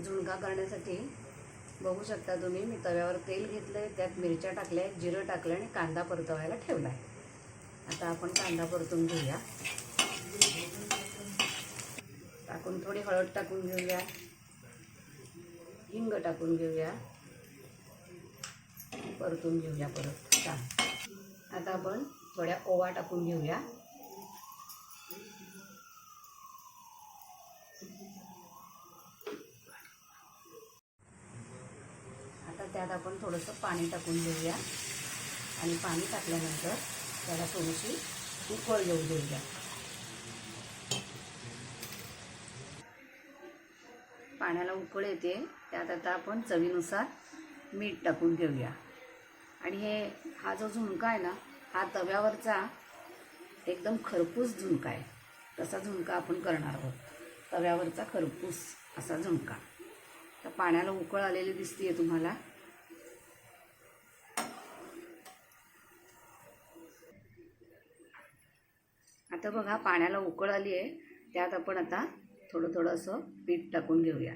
झुणका करण्यासाठी बघू शकता तुम्ही मी तव्यावर तेल घेतलं आहे त्यात मिरच्या टाकल्या आहेत जिरं टाकलं आणि कांदा परतवायला ठेवला आहे आता आपण कांदा परतून घेऊया. टाकून थोडी हळद टाकून घेऊया. हिंग टाकून घेऊया. परतून घेऊया परत. छान. आता आपण थोड्या ओवा टाकून घेऊया आता त्यात आपण थोडंसं पाणी टाकून घेऊया आणि पाणी टाकल्यानंतर त्याला थोडीशी उकळ येऊ देऊया. पाण्याला उकळ येते. त्यात आता आपण चवीनुसार मीठ टाकून घेऊया. आणि हे हा जो झुणका आहे ना हा तव्यावरचा एकदम खरपूस झुणका आहे. तसा झुणका आपण करणार आहोत. तव्यावरचा खरपूस असा झुणका. तर पाण्याला उकळ आलेली दिसतीये तुम्हाला. आता बघा पाण्याला उकळ आली आहे. त्यात आपण आता थोडं थोडं असं पीठ टाकून घेऊया.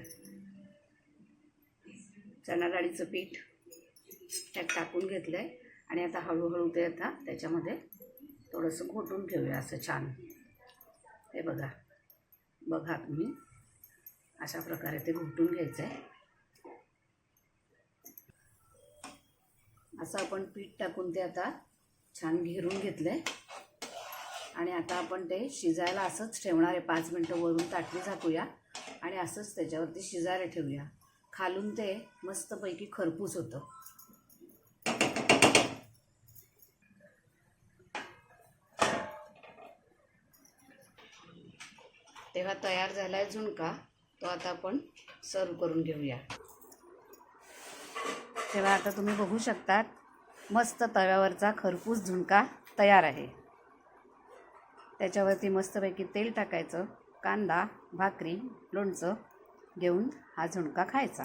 चणा डाळीचं पीठ त्यात टाकून घेतलं आहे आणि आता हळूहळू ते आता त्याच्यामध्ये थोडंसं घोटून घेऊया असं छान. हे बघा. बघा तुम्ही. अशा प्रकारे ते घोटून घ्यायचं आहे असं आपण पीठ टाकून ते आता छान घेरून घेतलं आहे आणि आता आपण ते शिजायला असंच ठेवणार आहे. पाच मिनटं वरून ताटली झाकूया आणि असंच त्याच्यावरती शिजायला ठेवूया. खालून ते मस्तपैकी खरपूस होतं. तेव्हा तयार झाला आहे झुणका. तो आता आपण सर्व करून घेऊया. तेव्हा आता तुम्ही बघू शकतात मस्त तव्यावरचा खरपूस झुणका तयार आहे. त्याच्यावरती मस्तपैकी तेल टाकायचं कांदा भाकरी लोणचं घेऊन हा झुणका खायचा.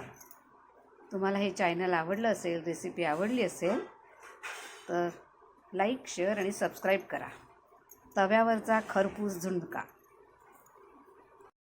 तुम्हाला हे चॅनल आवडलं असेल रेसिपी आवडली असेल तर लाईक शेअर आणि सबस्क्राईब करा. तव्यावरचा खरपूस झुणका.